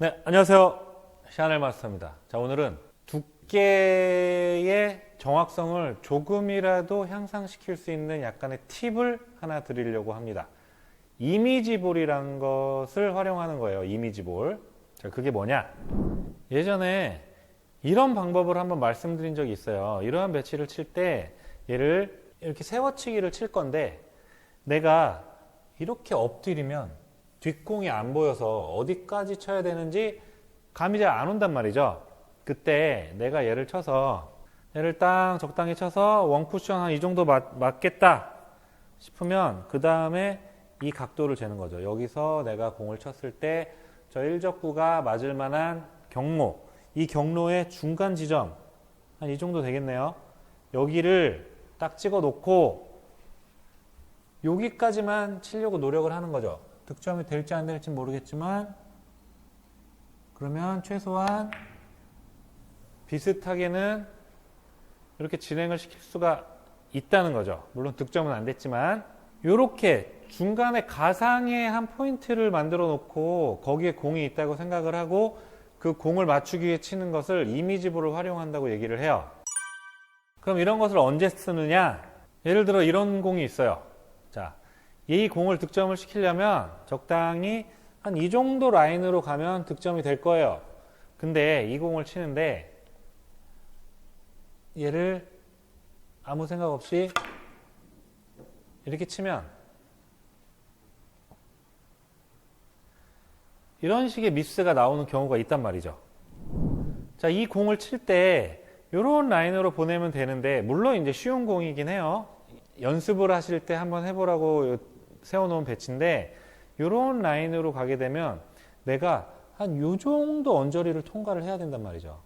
네, 안녕하세요. 샤넬 마스터입니다. 자, 오늘은 두께의 정확성을 조금이라도 향상시킬 수 있는 약간의 팁을 하나 드리려고 합니다. 이미지볼이란 것을 활용하는 거예요. 이미지볼. 자, 그게 뭐냐? 예전에 이런 방법을 한번 말씀드린 적이 있어요. 이러한 배치를 칠 때 얘를 이렇게 세워치기를 칠 건데 내가 이렇게 엎드리면 뒷공이 안 보여서 어디까지 쳐야 되는지 감이 잘 안 온단 말이죠. 그때 내가 얘를 쳐서 얘를 딱 적당히 쳐서 원 쿠션 한 이 정도 맞, 맞겠다 싶으면 그 다음에 이 각도를 재는 거죠. 여기서 내가 공을 쳤을 때 저 일적구가 맞을 만한 경로, 이 경로의 중간 지점 한 이 정도 되겠네요. 여기를 딱 찍어 놓고 여기까지만 치려고 노력을 하는 거죠. 득점이 될지 안 될지 모르겠지만 그러면 최소한 비슷하게는 이렇게 진행을 시킬 수가 있다는 거죠. 물론 득점은 안 됐지만 이렇게 중간에 가상의 한 포인트를 만들어 놓고 거기에 공이 있다고 생각을 하고 그 공을 맞추기 위해 치는 것을 이미지볼을 활용한다고 얘기를 해요. 그럼 이런 것을 언제 쓰느냐? 예를 들어 이런 공이 있어요. 자, 이 공을 득점을 시키려면 적당히 한 이 정도 라인으로 가면 득점이 될 거예요. 근데 이 공을 치는데 얘를 아무 생각 없이 이렇게 치면 이런 식의 미스가 나오는 경우가 있단 말이죠. 자, 이 공을 칠 때 이런 라인으로 보내면 되는데 물론 이제 쉬운 공이긴 해요. 연습을 하실 때 한번 해보라고 세워놓은 배치인데 이런 라인으로 가게 되면 내가 한 요 정도 언저리를 통과를 해야 된단 말이죠.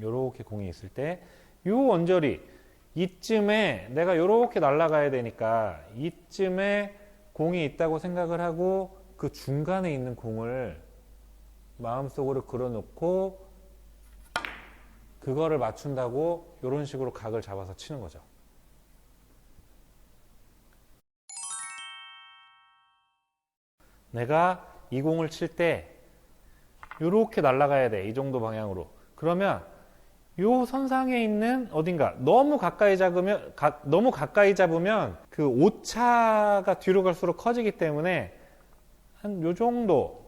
요렇게 공이 있을 때 요 언저리 이쯤에 내가 요렇게 날아가야 되니까 이쯤에 공이 있다고 생각을 하고 그 중간에 있는 공을 마음속으로 그려놓고 그거를 맞춘다고 이런 식으로 각을 잡아서 치는 거죠. 내가 이 공을 칠 때 이렇게 날아가야 돼. 이 정도 방향으로. 그러면 요 선상에 있는 어딘가 너무 가까이 잡으면 가- 너무 가까이 잡으면 그 오차가 뒤로 갈수록 커지기 때문에 한 요 정도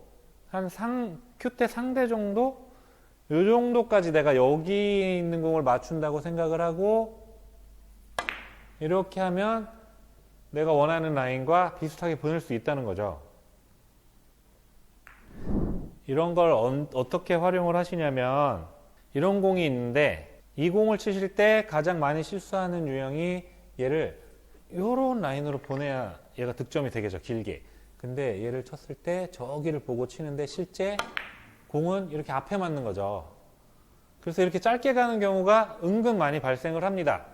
한 상 큐대 상대 정도 요 정도까지 내가 여기 있는 공을 맞춘다고 생각을 하고 이렇게 하면 내가 원하는 라인과 비슷하게 보낼 수 있다는 거죠. 이런 걸 언- 어떻게 활용을 하시냐면 이런 공이 있는데 이 공을 치실 때 가장 많이 실수하는 유형이 얘를 이런 라인으로 보내야 얘가 득점이 되겠죠 길게. 근데 얘를 쳤을 때 저기를 보고 치는데 실제 공은 이렇게 앞에 맞는 거죠. 그래서 이렇게 짧게 가는 경우가 은근 많이 발생을 합니다.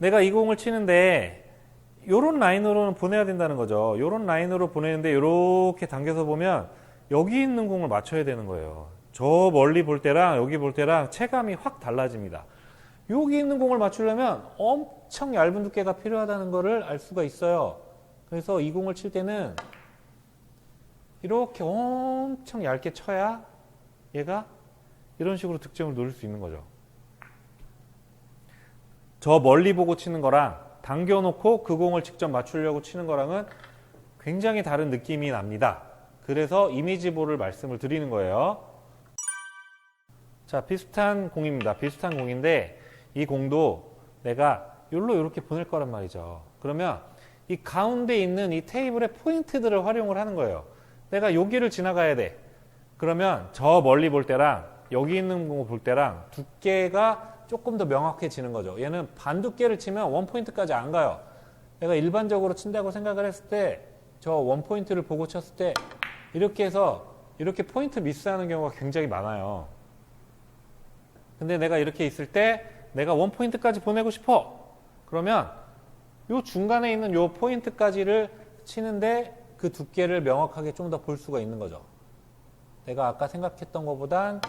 내가 이 공을 치는데 요런 라인으로는 보내야 된다는 거죠. 요런 라인으로 보내는데 이렇게 당겨서 보면 여기 있는 공을 맞춰야 되는 거예요. 저 멀리 볼 때랑 여기 볼 때랑 체감이 확 달라집니다. 여기 있는 공을 맞추려면 엄청 얇은 두께가 필요하다는 것을 알 수가 있어요. 그래서 이 공을 칠 때는 이렇게 엄청 얇게 쳐야 얘가 이런 식으로 득점을 노릴 수 있는 거죠. 저 멀리 보고 치는 거랑 당겨놓고 그 공을 직접 맞추려고 치는 거랑은 굉장히 다른 느낌이 납니다. 그래서 이미지볼을 말씀을 드리는 거예요. 자, 비슷한 공입니다. 비슷한 공인데 이 공도 내가 여기로 이렇게 보낼 거란 말이죠. 그러면 이 가운데 있는 이 테이블의 포인트들을 활용을 하는 거예요. 내가 여기를 지나가야 돼. 그러면 저 멀리 볼 때랑 여기 있는 공을 볼 때랑 두께가 조금 더 명확해지는 거죠. 얘는 반 두께를 치면 원 포인트까지 안 가요. 내가 일반적으로 친다고 생각을 했을 때 저 원 포인트를 보고 쳤을 때 이렇게 해서 이렇게 포인트 미스하는 경우가 굉장히 많아요. 근데 내가 이렇게 있을 때 내가 원 포인트까지 보내고 싶어. 그러면 요 중간에 있는 요 포인트까지를 치는데 그 두께를 명확하게 좀 더 볼 수가 있는 거죠. 내가 아까 생각했던 것보단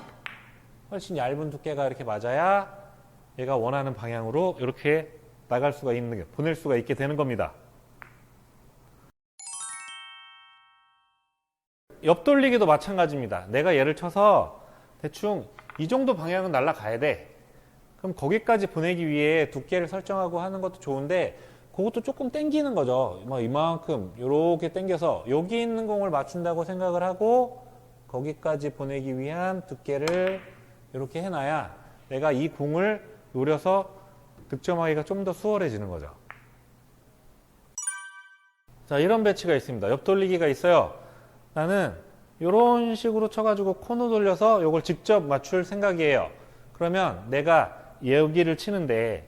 훨씬 얇은 두께가 이렇게 맞아야 얘가 원하는 방향으로 이렇게 나갈 수가 있는 게 보낼 수가 있게 되는 겁니다. 옆돌리기도 마찬가지입니다. 내가 얘를 쳐서 대충 이 정도 방향은 날아가야 돼. 그럼 거기까지 보내기 위해 두께를 설정하고 하는 것도 좋은데 그것도 조금 땡기는 거죠. 뭐 이만큼 이렇게 땡겨서 여기 있는 공을 맞춘다고 생각을 하고 거기까지 보내기 위한 두께를 이렇게 해놔야 내가 이 공을 노려서 득점하기가 좀 더 수월해지는 거죠. 자, 이런 배치가 있습니다. 옆돌리기가 있어요. 나는 이런 식으로 쳐가지고 코너 돌려서 이걸 직접 맞출 생각이에요. 그러면 내가 여기를 치는데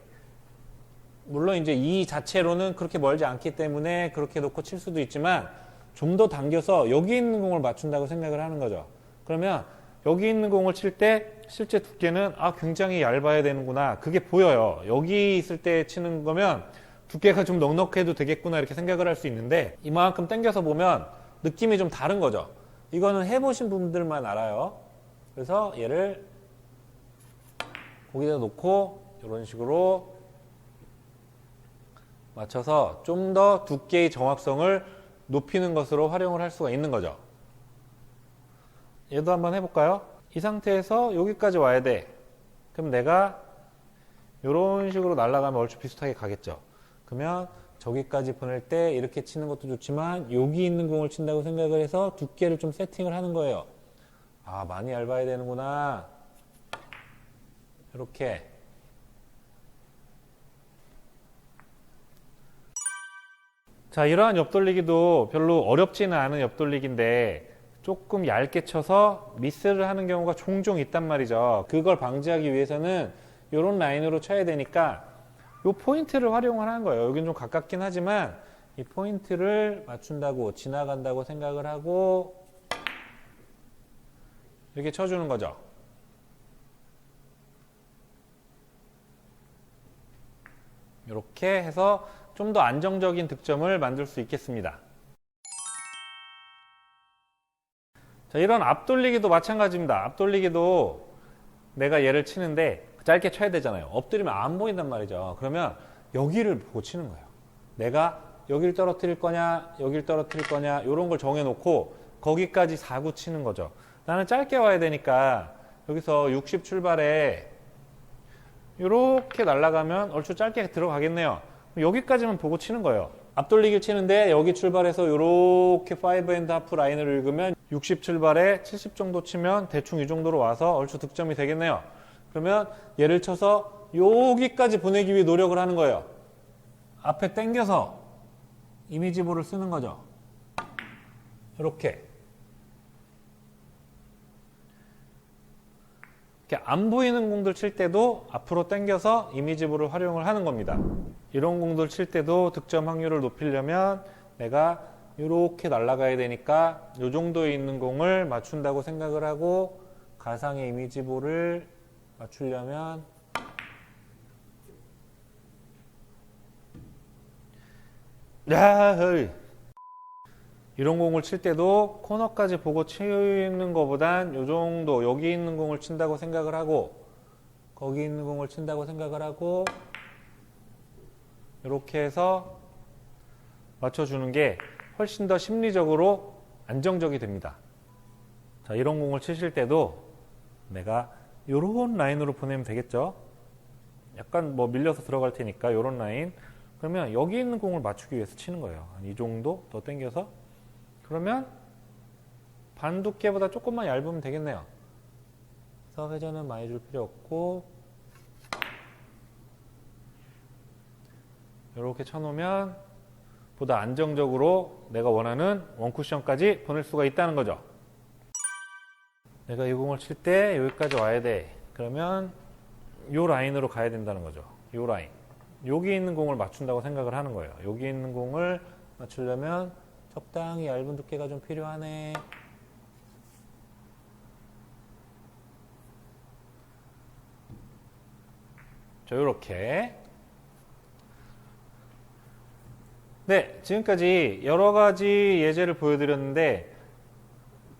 물론 이제 이 자체로는 그렇게 멀지 않기 때문에 그렇게 놓고 칠 수도 있지만 좀 더 당겨서 여기 있는 공을 맞춘다고 생각을 하는 거죠. 그러면 여기 있는 공을 칠 때 실제 두께는 아 굉장히 얇아야 되는구나 그게 보여요. 여기 있을 때 치는 거면 두께가 좀 넉넉해도 되겠구나 이렇게 생각을 할 수 있는데 이만큼 당겨서 보면 느낌이 좀 다른 거죠. 이거는 해보신 분들만 알아요. 그래서 얘를 거기다 놓고 이런 식으로 맞춰서 좀 더 두께의 정확성을 높이는 것으로 활용을 할 수가 있는 거죠. 얘도 한번 해볼까요? 이 상태에서 여기까지 와야 돼. 그럼 내가 이런 식으로 날아가면 얼추 비슷하게 가겠죠. 그러면 저기까지 보낼 때 이렇게 치는 것도 좋지만 여기 있는 공을 친다고 생각을 해서 두께를 좀 세팅을 하는 거예요. 아, 많이 얇아야 되는구나. 이렇게. 자, 이러한 옆돌리기도 별로 어렵지는 않은 옆돌리기인데 조금 얇게 쳐서 미스를 하는 경우가 종종 있단 말이죠. 그걸 방지하기 위해서는 이런 라인으로 쳐야 되니까 이 포인트를 활용을 하는 거예요. 여긴 좀 가깝긴 하지만 이 포인트를 맞춘다고 지나간다고 생각을 하고 이렇게 쳐주는 거죠. 이렇게 해서 좀 더 안정적인 득점을 만들 수 있겠습니다. 자, 이런 앞돌리기도 마찬가지입니다. 앞돌리기도 내가 얘를 치는데 짧게 쳐야 되잖아요. 엎드리면 안 보인단 말이죠. 그러면 여기를 보고 치는 거예요. 내가 여기를 떨어뜨릴 거냐, 여기를 떨어뜨릴 거냐, 이런 걸 정해놓고 거기까지 사구 치는 거죠. 나는 짧게 와야 되니까 여기서 60 출발에 이렇게 날아가면 얼추 짧게 들어가겠네요. 여기까지만 보고 치는 거예요. 앞돌리기를 치는데 여기 출발해서 이렇게 5엔드 하프 라인을 읽으면 60 출발에 70 정도 치면 대충 이 정도로 와서 얼추 득점이 되겠네요. 그러면 얘를 쳐서 여기까지 보내기 위해 노력을 하는 거예요. 앞에 당겨서 이미지볼을 쓰는 거죠. 이렇게. 이렇게 안 보이는 공들 칠 때도 앞으로 당겨서 이미지볼을 활용을 하는 겁니다. 이런 공들 칠 때도 득점 확률을 높이려면 내가 이렇게 날아가야 되니까 이 정도에 있는 공을 맞춘다고 생각을 하고 가상의 이미지볼을 맞추려면 야, 허이. 이런 공을 칠 때도 코너까지 보고 치는 것보단 이 정도 여기 있는 공을 친다고 생각을 하고 거기 있는 공을 친다고 생각을 하고 이렇게 해서 맞춰주는 게 훨씬 더 심리적으로 안정적이 됩니다. 자, 이런 공을 치실 때도 내가 이런 라인으로 보내면 되겠죠? 약간 뭐 밀려서 들어갈 테니까 이런 라인. 그러면 여기 있는 공을 맞추기 위해서 치는 거예요. 한이 정도 더 당겨서. 그러면 반 두께보다 조금만 얇으면 되겠네요. 그래서 회전은 많이 줄 필요 없고 이렇게 쳐놓으면 보다 안정적으로 내가 원하는 원쿠션까지 보낼 수가 있다는 거죠. 내가 이 공을 칠 때 여기까지 와야 돼. 그러면 이 라인으로 가야 된다는 거죠. 이 라인. 여기 있는 공을 맞춘다고 생각을 하는 거예요. 여기 있는 공을 맞추려면 적당히 얇은 두께가 좀 필요하네. 자, 요렇게. 네, 지금까지 여러 가지 예제를 보여드렸는데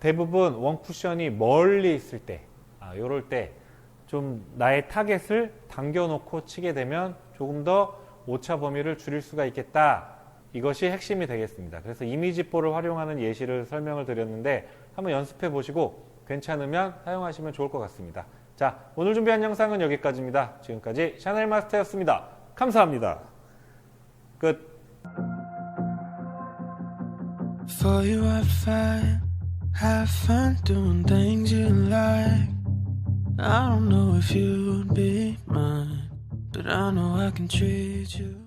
대부분 원 쿠션이 멀리 있을 때, 아, 요럴 때 좀 나의 타겟을 당겨놓고 치게 되면 조금 더 오차 범위를 줄일 수가 있겠다. 이것이 핵심이 되겠습니다. 그래서 이미지 볼을 활용하는 예시를 설명을 드렸는데 한번 연습해 보시고 괜찮으면 사용하시면 좋을 것 같습니다. 자, 오늘 준비한 영상은 여기까지입니다. 지금까지 샤넬 마스터였습니다. 감사합니다. 끝. Have fun doing things you like. I don't know if you'd be mine, but I know I can treat you.